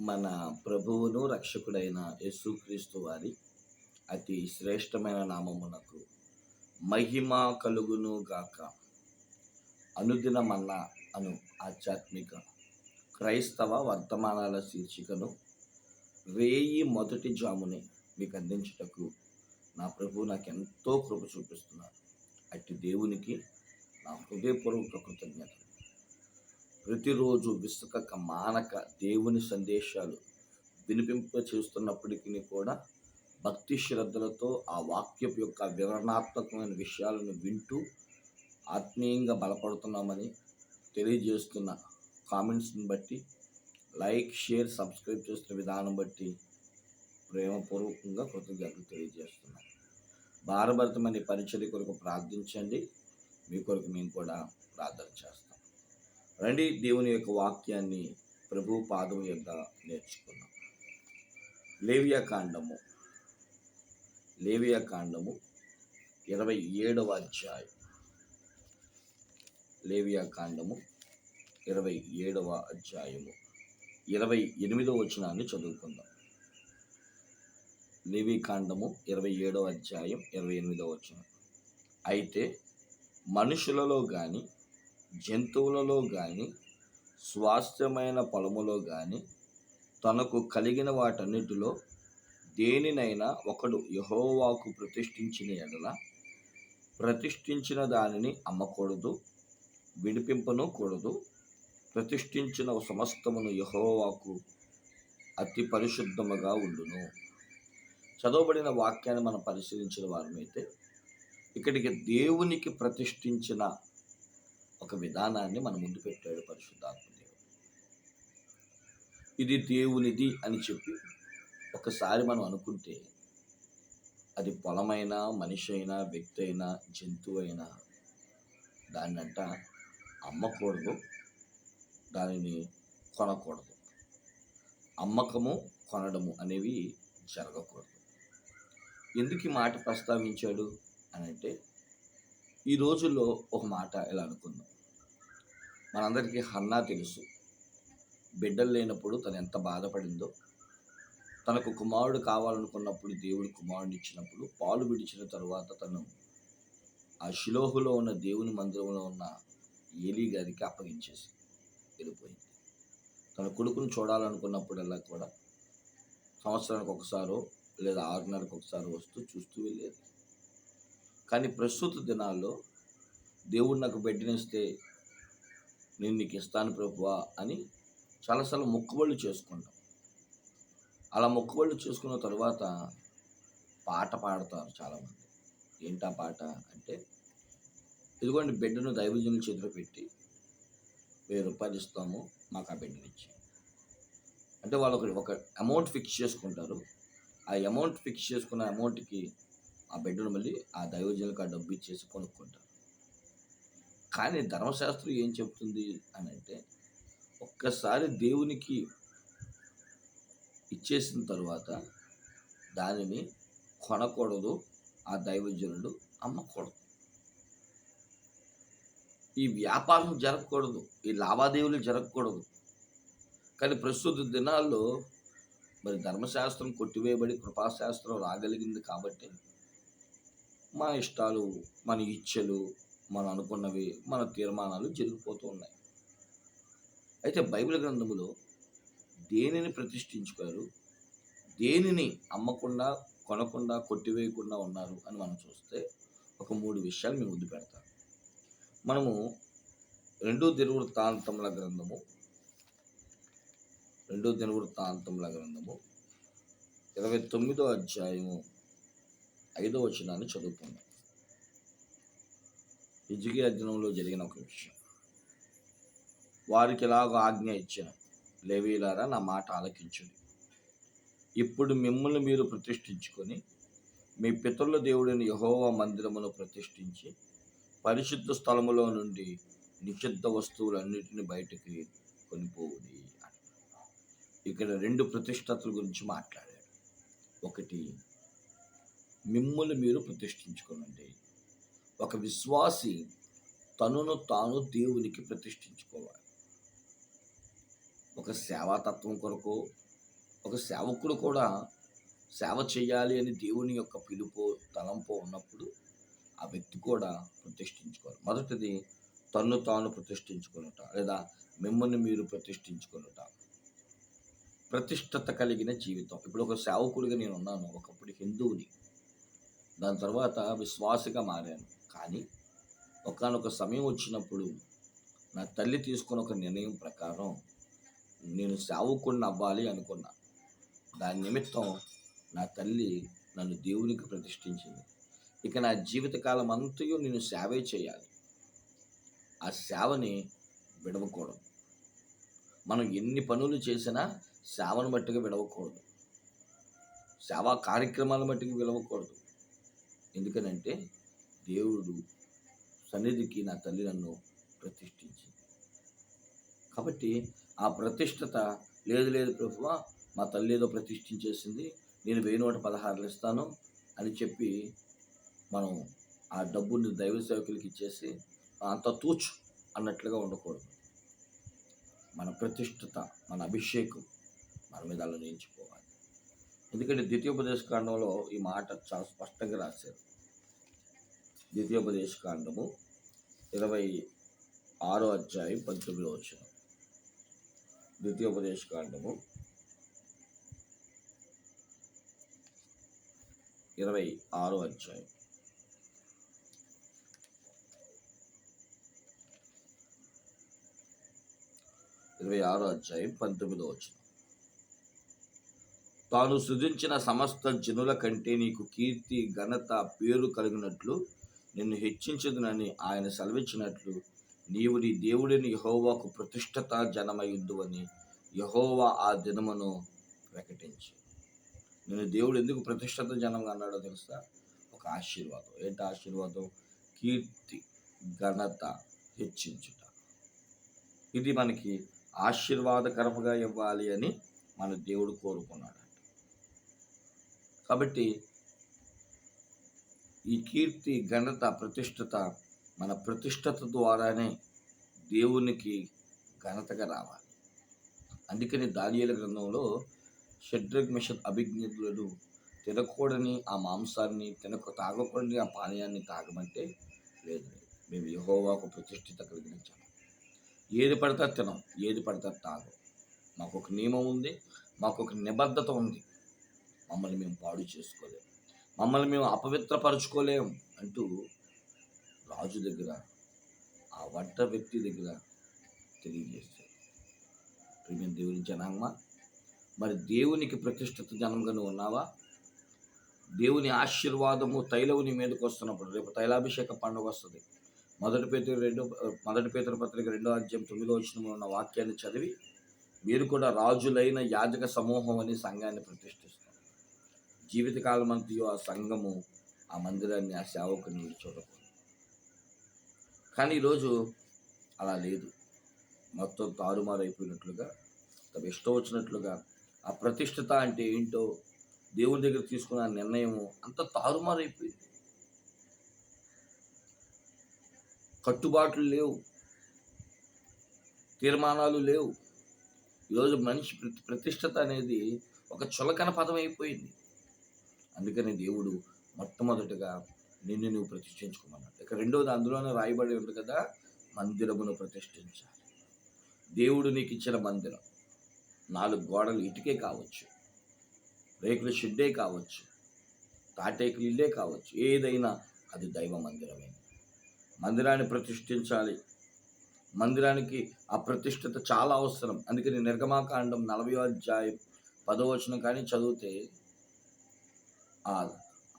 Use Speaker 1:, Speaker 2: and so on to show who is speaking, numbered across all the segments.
Speaker 1: మన ప్రభువును రక్షకుడైన యేసుక్రీస్తు వారి అతి శ్రేష్టమైన నామమునకు మహిమ కలుగును గాక. అనుదినమన్న అను ఆధ్యాత్మిక క్రైస్తవ వర్తమానాల శీర్షికను రేయి మొదటి జాముని మీకు అందించుటకు నా ప్రభు నాకు ఎంతో కృప చూపిస్తున్నారు అట్టి దేవునికి నా హృదయపూర్వక కృతజ్ఞత ప్రతిరోజు విసుకక మానక దేవుని సందేశాలు వినిపింప చేస్తున్నప్పటికీ కూడా భక్తి శ్రద్ధలతో ఆ వాక్యం యొక్క వివరణాత్మకమైన విషయాలను వింటూ ఆత్మీయంగా బలపడుతున్నామని తెలియజేస్తున్న కామెంట్స్ని బట్టి లైక్ షేర్ సబ్స్క్రైబ్ చేస్తున్న విధానం బట్టి ప్రేమపూర్వకంగా కృతజ్ఞతలు తెలియజేస్తున్నాను భారభరితమైన పరిచర్య కొరకు ప్రార్థించండి. మీ కొరకు మేము కూడా ప్రార్థన చేస్తాం. రండి దేవుని యొక్క వాక్యాన్ని ప్రభు పాదం యొక్క నేర్చుకున్నాం లేవియా కాండము. లేవియా కాండము ఇరవై ఏడవ అధ్యాయం. లేవియా కాండము ఇరవై ఏడవ అధ్యాయము. ఇరవై ఎనిమిదవ వచనాన్ని చదువుకుందాం. లేవి కాండము ఇరవై ఏడవ అధ్యాయం ఇరవై ఎనిమిదవ వచనం. అయితే మనుషులలో కానీ జంతువులలో కానీ స్వాస్థ్యమైన పొలములో కానీ తనకు కలిగిన వాటన్నిటిలో దేనినైనా ఒకడు యహోవాకు ప్రతిష్ఠించిన ఎడల ప్రతిష్ఠించిన దానిని అమ్మకూడదు విడిపింపను కూడదు ప్రతిష్ఠించిన సమస్తమును యహోవాకు అతి పరిశుద్ధముగా ఉండును. చదవబడిన వాక్యాన్ని మనం పరిశీలించిన వారమైతే ఇక్కడికి దేవునికి ప్రతిష్ఠించిన ఒక విధానాన్ని మన ముందు పెట్టాడు పరిశుద్ధాత్మదేవుడు ఇది దేవునిది అని చెప్పి ఒకసారి మనం అనుకుంటే అది పొలమైనా మనిషి అయినా వ్యక్తి అయినా జంతువు అయినా దాన్నంట అమ్మకూడదు దానిని కొనకూడదు. అమ్మకము కొనడము అనేవి జరగకూడదు. ఎందుకు ఈ మాట ప్రస్తావించాడు అని అంటే ఈ రోజుల్లో ఒక మాట ఇలా అనుకుందాం. మనందరికీ హన్నా తెలుసు. బిడ్డలు లేనప్పుడు తను ఎంత బాధపడిందో తనకు కుమారుడు కావాలనుకున్నప్పుడు దేవుడు కుమారుడు ఇచ్చినప్పుడు పాలు విడిచిన తరువాత తను ఆ శిలోహులో ఉన్న దేవుని మందిరంలో ఉన్న ఏలీ గారికి అప్పగించేసి వెళ్ళిపోయింది. తన కొడుకును చూడాలనుకున్నప్పుడల్లా కూడా సంవత్సరానికి ఒకసారో లేదా ఆరున్నరకు ఒకసారి వస్తూ చూస్తూ వెళ్ళేది. కానీ ప్రస్తుత దినాల్లో దేవుడు నాకు బిడ్డనిస్తే నేను నీకు ఇస్తాను ప్రభువా అని చాలాసార్లు మొక్కుబళ్ళు చేసుకుంటాం. అలా మొక్కుబళ్ళు చేసుకున్న తర్వాత పాట పాడతారు చాలామంది. ఏంటా పాట అంటే ఇదిగోండి బిడ్డను దైవజనుల చేతిలో పెట్టి వెయ్యి రూపాయలు ఇస్తాము మాకు ఆ బిడ్డనిచ్చి అంటే వాళ్ళు ఒక ఒక అమౌంట్ ఫిక్స్ చేసుకుంటారు. ఆ అమౌంట్ ఫిక్స్ చేసుకున్న అమౌంట్కి ఆ బిడ్డను మళ్ళీ ఆ దైవజనులకు ఆ డబ్బు ఇచ్చేసి కొనుక్కుంటారు. కానీ ధర్మశాస్త్రం ఏం చెప్తుంది అని అంటే ఒక్కసారి దేవునికి ఇచ్చేసిన తర్వాత దానిని కొనకూడదు ఆ దైవజనుడు అమ్మకూడదు. ఈ వ్యాపారం జరగకూడదు ఈ లావాదేవీలు జరగకూడదు. కానీ ప్రస్తుత దినాల్లో మరి ధర్మశాస్త్రం కొట్టివేయబడి కృపాశాస్త్రం రాగలిగింది కాబట్టి మన ఇష్టాలు మన ఇచ్చలు మనం అనుకున్నవి మన తీర్మానాలు జరిగిపోతూ ఉన్నాయి. అయితే బైబిల్ గ్రంథములో దేనిని ప్రతిష్ఠించుకోరు? దేనిని అమ్మకుండా కొనకుండా కొట్టివేయకుండా ఉన్నారు అని మనం చూస్తే ఒక మూడు విషయాలు మేము ముందు పెడతాం. మనము రెండో దినవృత్తాంతముల గ్రంథము రెండో దినవృత్తాంతముల గ్రంథము ఇరవై తొమ్మిదో అధ్యాయము ఐదో వచనాన్ని చదువుకుందాం. హిజ్కియా దినంలో జరిగిన ఒక విషయం. వారికి ఎలాగో ఆజ్ఞ ఇచ్చిన లేవీలారా నా మాట ఆలకించుడి. ఇప్పుడు మిమ్మల్ని మీరు ప్రతిష్ఠించుకొని మీ పితరుల దేవుడిని యహోవా మందిరమును ప్రతిష్ఠించి పరిశుద్ధ స్థలములో నుండి నిషిద్ధ వస్తువులన్నిటిని బయటికి కొనిపోవుడి అని. ఇక్కడ రెండు ప్రతిష్టతల గురించి మాట్లాడాడు ఒకటి మిమ్మల్ని మీరు ప్రతిష్ఠించుకోనండి. ఒక విశ్వాసి తనను తాను దేవునికి ప్రతిష్ఠించుకోవాలి. ఒక సేవాతత్వం కొరకు ఒక సేవకుడు కూడా సేవ చేయాలి అని దేవుని యొక్క పిలుపు తలంపు ఉన్నప్పుడు ఆ వ్యక్తి కూడా ప్రతిష్ఠించుకోవాలి. మొదటిది తన్ను తాను ప్రతిష్ఠించుకునుట లేదా మిమ్మల్ని మీరు ప్రతిష్ఠించుకునుట. ప్రతిష్టత కలిగిన జీవితం. ఇప్పుడు ఒక సేవకుడిగా నేను ఉన్నాను ఒకప్పుడు హిందువుని. దాని తర్వాత విశ్వాసగా మారాను. కానీ ఒకనొక సమయం వచ్చినప్పుడు నా తల్లి తీసుకున్న ఒక నిర్ణయం ప్రకారం నేను సేవకుడిని అవ్వాలి అనుకున్నా. దాని నిమిత్తం నా తల్లి నన్ను దేవునికి ప్రతిష్ఠించింది. ఇక నా జీవితకాలం అంతయు నేను సేవే చేయాలి. ఆ సేవని విడవకూడదు. మనం ఎన్ని పనులు చేసినా సేవను మట్టుగా విడవకూడదు. సేవా కార్యక్రమాల మట్టుకు విడవకూడదు. ఎందుకనంటే దేవుడు సన్నిధికి నా తల్లి నన్ను ప్రతిష్ఠించింది. కాబట్టి ఆ ప్రతిష్టత లేదు లేదు ప్రభువా మా తల్లి ఏదో ప్రతిష్ఠించేసింది నేను వెయ్యి నూట పదహారులు ఇస్తాను అని చెప్పి మనం ఆ డబ్బుని దైవ సేవకులకి ఇచ్చేసి అంత తూచు అన్నట్లుగా ఉండకూడదు. మన ప్రతిష్టత మన అభిషేకం మన మీద అలా నేర్చుకోవాలి ఎందుకంటే ద్వితీయోపదేశ కాండంలో ఈ మాట చాలా స్పష్టంగా రాశారు. ద్వితీయోపదేశ కాండము ఇరవై ఆరో అధ్యాయం పంతొమ్మిదో వచ్చిన ద్వితీయోపదేశ కాండము ఇరవై ఆరో అధ్యాయం. ఇరవై ఆరో అధ్యాయం పంతొమ్మిదో వచ్చిన తాను సృజించిన సమస్త జనుల కంటే నీకు కీర్తి ఘనత పేరు కలిగినట్లు నిన్ను హెచ్చించదునని ఆయన సెలవిచ్చినట్లు నీవు నీ దేవుడిని యహోవాకు ప్రతిష్టత జనమయుద్దు అని యహోవా ఆ దినమును ప్రకటించి. నేను దేవుడు ఎందుకు ప్రతిష్టత జనంగా అన్నాడో తెలుసా? ఒక ఆశీర్వాదం. ఏంటి ఆశీర్వాదం? కీర్తి ఘనత హెచ్చించుట. ఇది మనకి ఆశీర్వాదకరముగా ఇవ్వాలి అని మన దేవుడు కోరుకున్నాడు కాబట్టి ఈ కీర్తి ఘనత ప్రతిష్టత మన ప్రతిష్టత ద్వారానే దేవునికి ఘనతగా రావాలి. అందుకని దానియల గ్రంథంలో షడ్రగ్ మిషన్ అభిజ్ఞులను తినకూడని ఆ మాంసాన్ని తినక తాగకూడని ఆ పానీయాన్ని తాగమంటే లేదు. లేదు మేము యహోవాకు ప్రతిష్ఠిత కలిగిన జనం. ఏది పడితే తినం ఏది పడితే తాగం. మాకు ఒక నియమం ఉంది మాకు ఒక నిబద్ధత ఉంది. మమ్మల్ని మేము పాడు చేసుకోలేము. మమ్మల్ని మేము అపవిత్రపరచుకోలేం అంటూ రాజు దగ్గర ఆ వంట వ్యక్తి దగ్గర తెలియజేశారు. ప్రేమ దేవుని జనాంగమా మరి దేవునికి ప్రతిష్ఠిత జనంగా నువ్వు ఉన్నావా? దేవుని ఆశీర్వాదము తైలవుని మీదకి వస్తున్నప్పుడు రేపు తైలాభిషేక పండుగ వస్తుంది. మొదటి పేతురు రెండు మొదటి పేతురు పత్రిక రెండో అధ్యాయం తొమ్మిదో వచ్చిన ఉన్న వాక్యాన్ని చదివి మీరు కూడా రాజులైన యాజక సమూహం అని సంఘాన్ని ప్రతిష్ఠిస్తారు. జీవితకాలం అంతయో ఆ సంఘము ఆ మందిరాన్ని ఆ సేవకుని చూడకూడదు. కానీ ఈరోజు అలా లేదు. మొత్తం తారుమారు అయిపోయినట్లుగా తమ ఇష్టం వచ్చినట్లుగా ఆ ప్రతిష్టత అంటే ఏంటో దేవుని దగ్గర తీసుకున్న నిర్ణయము అంత తారుమారైపోయింది. కట్టుబాట్లు లేవు. తీర్మానాలు లేవు. ఈరోజు మనిషి ప్రతి ప్రతిష్టత అనేది ఒక చులకన పదం అయిపోయింది అందుకని దేవుడు మొట్టమొదటిగా నిన్ను నువ్వు ప్రతిష్ఠించుకోమన్నాడు. ఇక రెండోది అందులోనే రాయబడి ఉంది కదా మందిరమును ప్రతిష్ఠించాలి. దేవుడు నీకు ఇచ్చిన మందిరం నాలుగు గోడలు ఇటుకే కావచ్చు రేకుల షెడ్డే కావచ్చు తాటేకులు ఇల్లే కావచ్చు ఏదైనా అది దైవ మందిరమే. మందిరాన్ని ప్రతిష్ఠించాలి. మందిరానికి ఆ ప్రతిష్టత చాలా అవసరం. అందుకని నిర్గమాకాండం నలభై అధ్యాయం పదవచనం కానీ చదివితే ఆ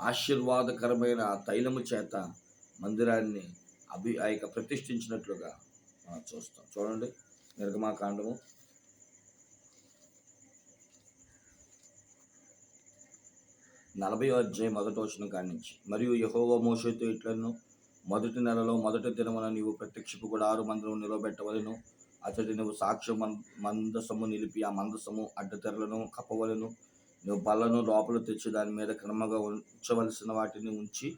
Speaker 1: ఆశీర్వాదకరమైన ఆ తైలము చేత మందిరాన్ని అభి ఆ యొక్క ప్రతిష్ఠించినట్లుగా మనం చూస్తాం. చూడండి నిర్గమాకాండము. నలభై అధ్యాయం మొదటి వచ్చిన కాడి నుంచి మరియు యహోవ మోషతో ఇట్లను మొదటి నెలలో మొదటి దినమున నీవు ప్రత్యక్షపు కూడా ఆరు మందిరం నిలబెట్టవలను. అతడి నువ్వు సాక్ష్యం మం మందసము నిలిపి ఆ మందసము అడ్డతెరలను కప్పవలను. నువ్వు బల్లను లోపల తెచ్చి దాని మీద క్రమంగా ఉంచవలసిన వాటిని ఉంచి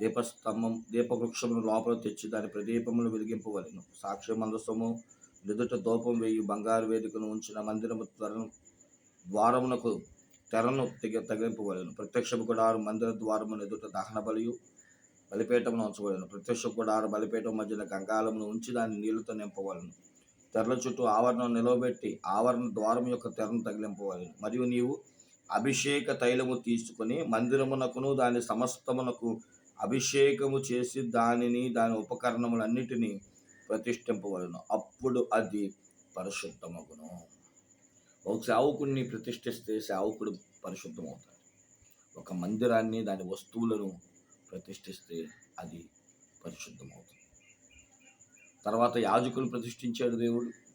Speaker 1: దీపస్తంభం దీపవృక్షమును లోపల తెచ్చి దాని ప్రదీపములు వెలిగింపవలను. సాక్ష్య మందసము ఎదుట దూపం వేయి బంగారు వేదికను ఉంచిన మందిరము త్వరను ద్వారమునకు తెరను తెగ తగిలింపవలను. ప్రత్యక్షపు గుడారు మందిర ద్వారమును ఎదుట దహన బలియు బలిపీఠమును ఉంచవలను. ప్రత్యక్ష గుడారు బలిపీఠం మధ్యన గంగాలమును ఉంచి దాన్ని నీళ్ళతో నింపవలను. తెరల చుట్టూ ఆవరణను నిలవబెట్టి ఆవరణ ద్వారం యొక్క తెరను తగిలింపవలను. మరియు నీవు అభిషేక తైలము తీసుకొని మందిరమునకును దాని సమస్తమునకు అభిషేకము చేసి దానిని దాని ఉపకరణములన్నిటినీ ప్రతిష్ఠింపవలను. అప్పుడు అది పరిశుద్ధమగును. ఒక సేవకుడిని ప్రతిష్ఠిస్తే సేవకుడు పరిశుద్ధమవుతాడు. ఒక మందిరాన్ని దాని వస్తువులను ప్రతిష్ఠిస్తే అది పరిశుద్ధమవుతుంది. తర్వాత యాజకులు ప్రతిష్ఠించాడు దేవుడు.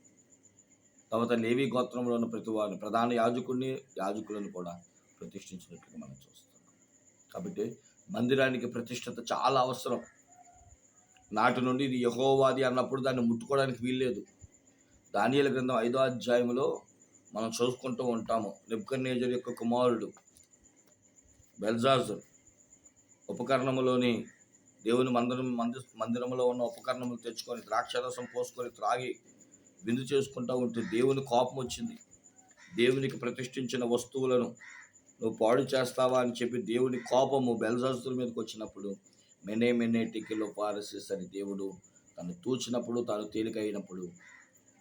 Speaker 1: తర్వాత లేవి గోత్రంలో ఉన్న ప్రతి వారిని ప్రధాన యాజకుడిని యాజకులను కూడా ప్రతిష్ఠించినట్లుగా మనం చూస్తాం కాబట్టి మందిరానికి ప్రతిష్టత చాలా అవసరం. నాటి నుండి ఇది యహోవాది అన్నప్పుడు దాన్ని ముట్టుకోవడానికి వీల్లేదు. దానియల గ్రంథం ఐదో అధ్యాయంలో మనం చూసుకుంటూ ఉంటాము. నిబ్కర్నేజర్ యొక్క కుమారుడు బెల్జాజర్ ఉపకరణములోని దేవుని మందిరం మంది మందిరంలో ఉన్న ఉపకరణములు తెచ్చుకొని ద్రాక్షరసం పోసుకొని త్రాగి విందు చేసుకుంటూ ఉంటే దేవుని కోపం వచ్చింది. దేవునికి ప్రతిష్ఠించిన వస్తువులను నువ్వు పాడు చేస్తావా అని చెప్పి దేవుని కోపము బెల్జాస్తుల మీదకి వచ్చినప్పుడు మెనే మెనే టికిలో పారసిస్ అని దేవుడు తను తూచినప్పుడు తాను తేలికైనప్పుడు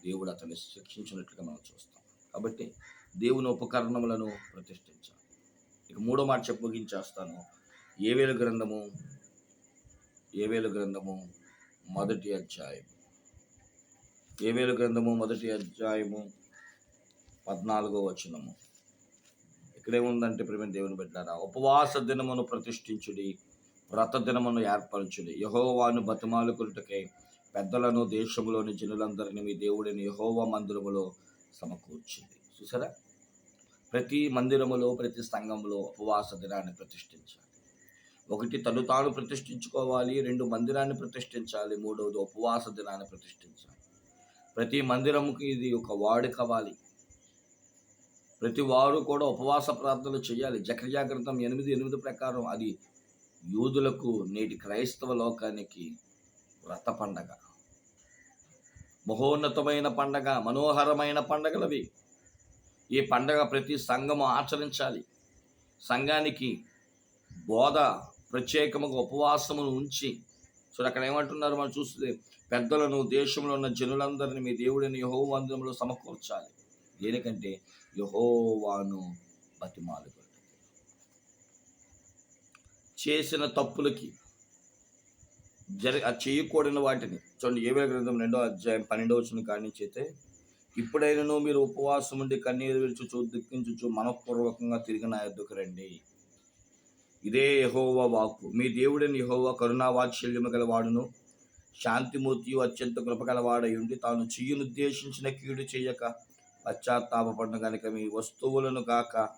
Speaker 1: దేవుడు అతన్ని శిక్షించినట్లుగా మనం చూస్తాం. కాబట్టి దేవుని ఉపకరణములను ప్రతిష్ఠించాలి. ఇక మూడో మాట చెప్పి ముగించేస్తాను. ఏవేల గ్రంథము? ఏవేలు గ్రంథము? మొదటి అధ్యాయం ఏమేలు గ్రంథము మొదటి అధ్యాయము పద్నాలుగో వచనము. ఇక్కడేముందంటే ప్రేమ దేవుని పెట్టారా ఉపవాస దినమును ప్రతిష్ఠించుడి వ్రత దినమును ఏర్పరచుడి. యహోవాను బతిమాలుకున్నటకై పెద్దలను దేశంలోని జనులందరినీ మీ దేవుడిని యహోవా మందిరములో సమకూర్చింది. చూసారా? ప్రతి మందిరములో ప్రతి సంఘంలో ఉపవాస దినాన్ని ప్రతిష్ఠించాలి. ఒకటి తను తాను ప్రతిష్ఠించుకోవాలి రెండు మందిరాన్ని ప్రతిష్ఠించాలి మూడవది ఉపవాస దినాన్ని ప్రతిష్ఠించాలి. ప్రతి మందిరముకి ఇది ఒక వాడు కావాలి ప్రతి వారు కూడా ఉపవాస ప్రార్థనలు చేయాలి. జకర్యా గ్రంథం ఎనిమిది ఎనిమిది ప్రకారం అది యూదులకు నేటి క్రైస్తవ లోకానికి వ్రత పండగ. మహోన్నతమైన పండగ మనోహరమైన పండగలవి. ఈ పండగ ప్రతి సంఘము ఆచరించాలి. సంఘానికి బోధ ప్రత్యేకముగా ఉపవాసమును ఉంచి సో అక్కడ ఏమంటున్నారు? మనం చూస్తే పెద్దలను దేశంలో ఉన్న జనులందరినీ మీ దేవుడిని యహో మందిరంలో సమకూర్చాలి. దేనికంటే? యహోవాను బతిమాలు చేసిన తప్పులకి జరి చేయకూడని వాటిని చూడండి ఏవే గ్రంథం రెండో అధ్యాయం పన్నెండో వచ్చిన కాడి నుంచి అయితే ఇప్పుడైనను మీరు ఉపవాసం ఉండి కన్నీరు విడుచుచు దుఃఖించుచు మనఃపూర్వకంగా తిరిగి నా ఎద్దుకు రండి. ఇదే యహోవా వాక్కు. మీ దేవుడిని యహోవా కరుణావాత్సల్యము గలవాడును. శాంతిమూర్తియు అత్యంత కృపగలవాడై ఉండి తాను చెయ్యనుద్దేశించిన కీడు చేయక పశ్చాత్తాపడిన కనుక మీ వస్తువులను కాక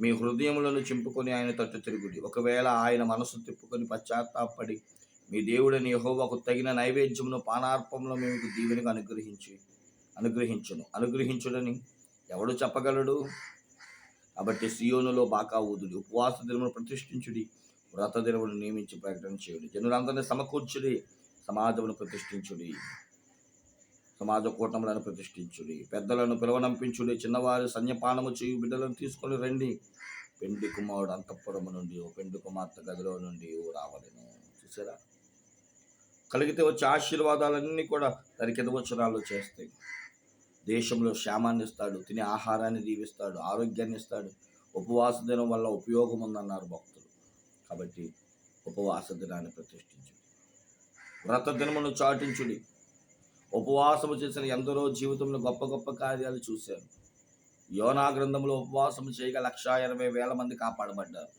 Speaker 1: మీ హృదయములను చింపుకొని ఆయన తట్టు తిరుగుడి. ఒకవేళ ఆయన మనసు తిప్పుకొని పశ్చాత్తాపడి మీ దేవుడని యహోవాకు తగిన నైవేద్యమును పానార్పంలో మీకు దీవెనకు అనుగ్రహించి అనుగ్రహించును. అనుగ్రహించుడని ఎవడు చెప్పగలడు? కాబట్టి సియోనులో బాకా ఊదుడి ఉపవాస దినమును ప్రతిష్ఠించుడి వ్రత దినమును నియమించి ప్రకటన చేయుడి జనులందరినీ సమకూర్చుడి సమాజమును ప్రతిష్ఠించుడి సమాజ కూటములను ప్రతిష్ఠించుడి పెద్దలను పిలవనంపించుడి చిన్నవారు సన్యపానము చేయు బిడ్డలను తీసుకొని రండి. పెండి కుమారుడు అంతఃపురము నుండి ఓ పెండి కుమార్తె గదిలో నుండి ఓ రావలను. చూసారా? కలిగితే వచ్చే ఆశీర్వాదాలన్నీ కూడా తరికిత వచనాలు చేస్తాయి. దేశంలో క్షేమాన్ని ఇస్తాడు తినే ఆహారాన్ని దీవిస్తాడు ఆరోగ్యాన్ని ఇస్తాడు. ఉపవాస దినం వల్ల ఉపయోగం ఉందన్నారు భక్తులు. కాబట్టి ఉపవాస దినాన్ని ప్రతిష్ఠించుడు. వ్రత దినమును చాటించుడి. ఉపవాసము చేసిన ఎందరో జీవితంలో గొప్ప గొప్ప కార్యాలు చూశారు. యోనా గ్రంథంలో ఉపవాసము చేయగా లక్ష ఇరవై వేల మంది కాపాడబడ్డారు.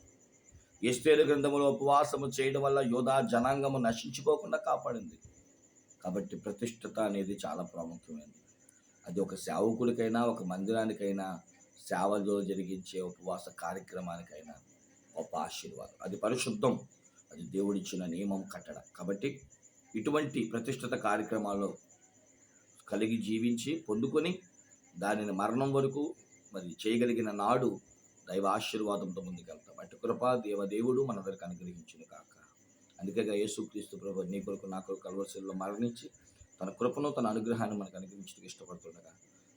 Speaker 1: ఎస్తేరు గ్రంథంలో ఉపవాసము చేయడం వల్ల యోధా జనాంగము నశించుకోకుండా కాపాడింది. కాబట్టి ప్రతిష్టత అనేది చాలా ప్రాముఖ్యమైనది. అది ఒక సేవకుడికైనా ఒక మందిరానికైనా సేవలో జరిగించే ఉపవాస కార్యక్రమానికైనా గొప్ప ఆశీర్వాదం. అది పరిశుద్ధం. అది దేవుడిచ్చిన నియమం కట్టడ. కాబట్టి ఇటువంటి ప్రతిష్ఠిత కార్యక్రమాల్లో కలిగి జీవించి పొందుకొని దానిని మరణం వరకు మరి చేయగలిగిన నాడు దైవ ఆశీర్వాదంతో ముందుకెళ్తాం. అటు కృప దేవదేవుడు మనందరికి అనుగ్రహించును కాక అందుకే యేసుక్రీస్తు ప్రభు నీ కొరకు నా కొరకు కలవరిశిలో మరణించి తన కృపను తన అనుగ్రహాన్ని మనకు అనుగ్రహించడానికి ఇష్టపడుతుండగా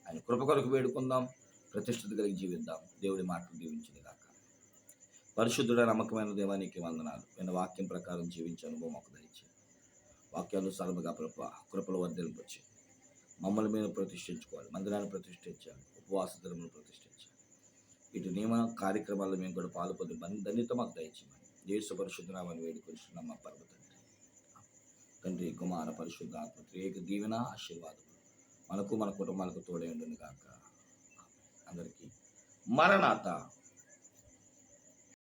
Speaker 1: ఆయన కృప కొరకు వేడుకుందాం ప్రతిష్ఠిత కలిగి జీవిద్దాం. దేవుడి మాటలు దీవించింది కాక పరిశుద్ధుడ నమ్మకమైన దేవానికి వందనాలు. నేను వాక్యం ప్రకారం జీవించే అనుభవం మాకు దయచేయండి వాక్యానుసారముగా ప్రభు కృపలు వర్ధలింపచ్చి మమ్మల్ని మేము ప్రతిష్ఠించుకోవాలి. మందిరాన్ని ప్రతిష్ఠించాలి. ఉపవాస ధర్మను ప్రతిష్ఠించాలి. ఇటు నియమ కార్యక్రమాల్లో మేము కూడా పాల్పొంది బంధనితో మాకు దయచేయమని. దేశ పరిశుద్ధనామని వేడుకొచ్చున్నాం మా పర్వతం తండ్రి కుమార పరిశుద్ధ త్రియేక దీవెన ఆశీర్వాదం మనకు మన కుటుంబాలకు తోడే ఉండును కాక అందరికీ మరణాత